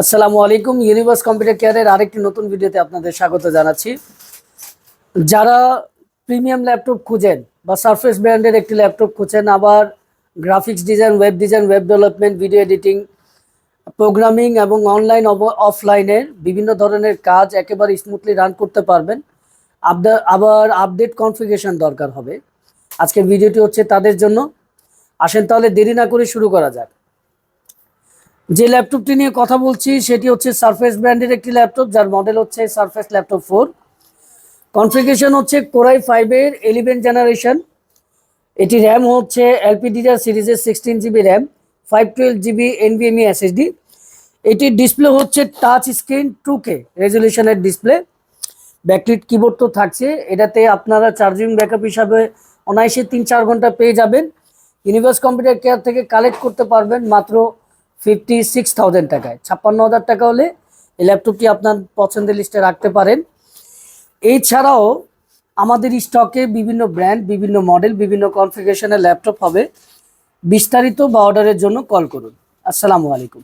আসসালামু আলাইকুম universe computer কেয়ারের আরেকটি নতুন ভিডিওতে আপনাদের স্বাগত জানাচ্ছি। যারা প্রিমিয়াম ল্যাপটপ খুঁজেন বা সারফেস ব্র্যান্ডের একটি ল্যাপটপ খুঁজেন, আবার graphics design web design web development video editing programming এবং অনলাইন অফলাইনের বিভিন্ন ধরনের কাজ একেবারে স্মুথলি রান করতে পারবেন আবার আপডেট কনফিগারেশন দরকার হবে। আজকের ভিডিওটি হচ্ছে তাদের জন্য। আসেন তাহলে দেরি না করে শুরু করা যাক। যে ল্যাপটপটি নিয়ে কথা বলছি, সেটি হচ্ছে সারফেস ব্র্যান্ডের একটি ল্যাপটপ যার মডেল হচ্ছে সারফেস ল্যাপটপ ফোর কনফিগারেশন হচ্ছে কোরাই ফাইভের এলিভেন জেনারেশন এটি র্যাম হচ্ছে এলপিডিআর সিরিজের sixteen GB RAM five twelve GB NVMe SSD এটির ডিসপ্লে হচ্ছে টাচ স্ক্রিন টু কে রেজলিউশনের ডিসপ্লে ব্যাকলিট কিবোর্ড তো থাকছে, এটাতে আপনারা চার্জিং ব্যাকআপ হিসাবে অনায়াসে তিন চার ঘণ্টা পেয়ে যাবেন। ইউনিভার্স কম্পিউটার কেয়ার থেকে কালেক্ট করতে পারবেন মাত্র ফিফটি সিক্স থাউজেন্ড টাকায়। ছাপ্পান্ন হাজার টাকা হলে এই ল্যাপটপটি আপনার পছন্দের লিস্টে রাখতে পারেন। এছাড়াও আমাদের স্টকে বিভিন্ন ব্র্যান্ড বিভিন্ন মডেল বিভিন্ন কনফিগারেশনের ল্যাপটপ হবে। বিস্তারিত বা অর্ডারের জন্য কল করুন। আসসালামু আলাইকুম।